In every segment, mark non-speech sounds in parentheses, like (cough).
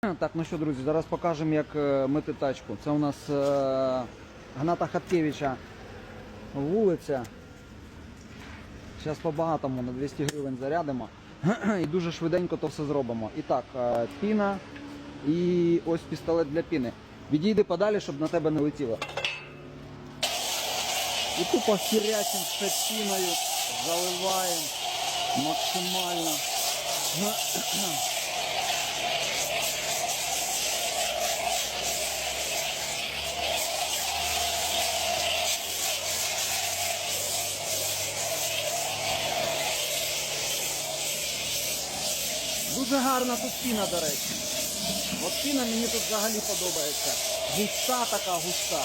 Так, ну що, друзі, зараз покажемо, як е, мити тачку. Це у нас е, Гната Хаткевича вулиця. Зараз по-багатому на 200 гривень зарядимо. (clears throat) І дуже швиденько то все зробимо. І так, е, піна і ось пістолет для піни. Відійди подалі, щоб на тебе не летіло. І тупо хірячим ще піною заливаємо максимально. (clears throat) Дуже гарна тут піна, до речі. От піна мені тут взагалі подобається. Густа така густа.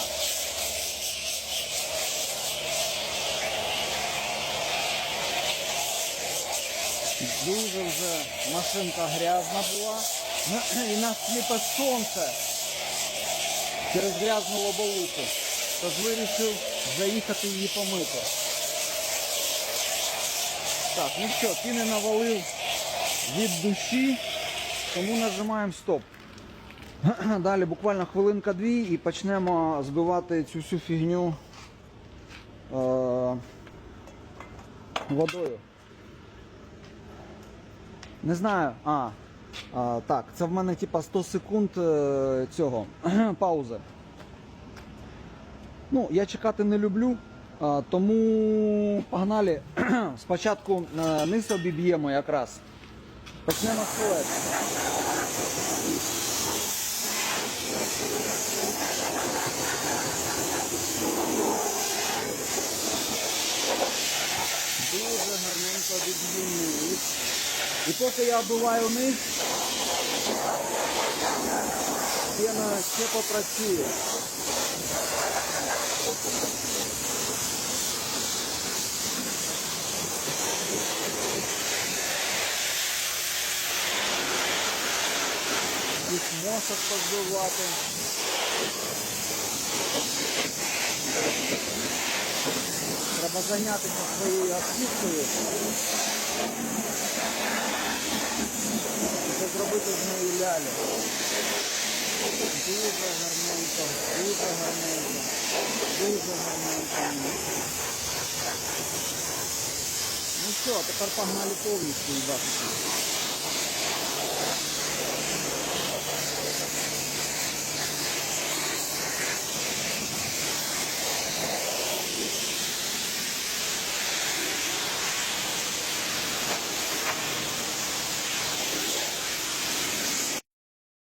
Дуже вже машинка грязна була. (clears throat) І нас сліпе сонце через грязну лобовуху. Тож вирішив заїхати її помити. Так, ну що, піни навалив від душі, тому нажимаємо стоп. (clears throat) Далі буквально хвилинка-дві і почнемо збивати цю всю фігню е- водою. Не знаю. А, а, так, це в мене типа 100 секунд е, цього (clears throat) паузи. Ну, я чекати не люблю, а, тому погнали. (clears throat) Спочатку е, низ обіб'ємо якраз. Почнемо з колес. Дуже гарненько низ. І поки я оббиваю низ, пена ще попрацює. Їх мозок позбивати. Треба зайнятися своєю автівкою. Це зробити з неї лялю. Дуже гарненько, дуже гарненько, дуже гарненько. Ну що, тепер погнали повністю їбати.